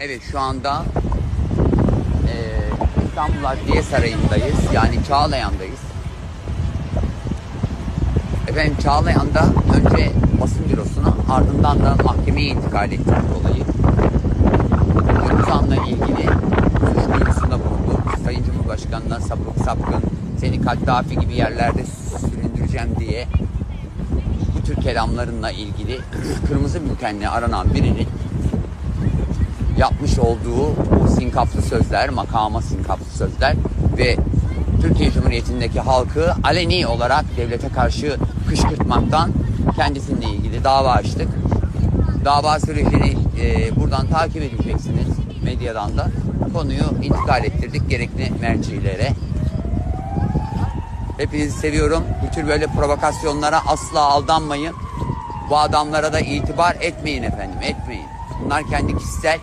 Evet şu anda eee İstanbul Adliye Sarayı'ndayız. Yani Çağlayan'dayız. Efendim Çağlayan'da önce basın bürosuna ardından da mahkemeye intikal ettik olayı. Gürcistan'la ilgili suç duyurusunda bulunduk. Sayın Cumhurbaşkanı'na sapık sapkın seni Kaddafi gibi yerlerde süründüreceğim diye bu tür kelamlarınla ilgili kırmızı bültenle aranan birinin yapmış olduğu bu sinkaflı sözler, makama sinkaflı sözler ve Türkiye Cumhuriyeti'ndeki halkı aleni olarak devlete karşı kışkırtmaktan kendisiyle ilgili dava açtık. Dava sürecini e, buradan takip edeceksiniz medyadan da. Konuyu intikal ettirdik gerekli mercilere. Hepinizi seviyorum. Bu tür böyle provokasyonlara asla aldanmayın. Bu adamlara da itibar etmeyin efendim, etmeyin. Bunlar kendi kişisel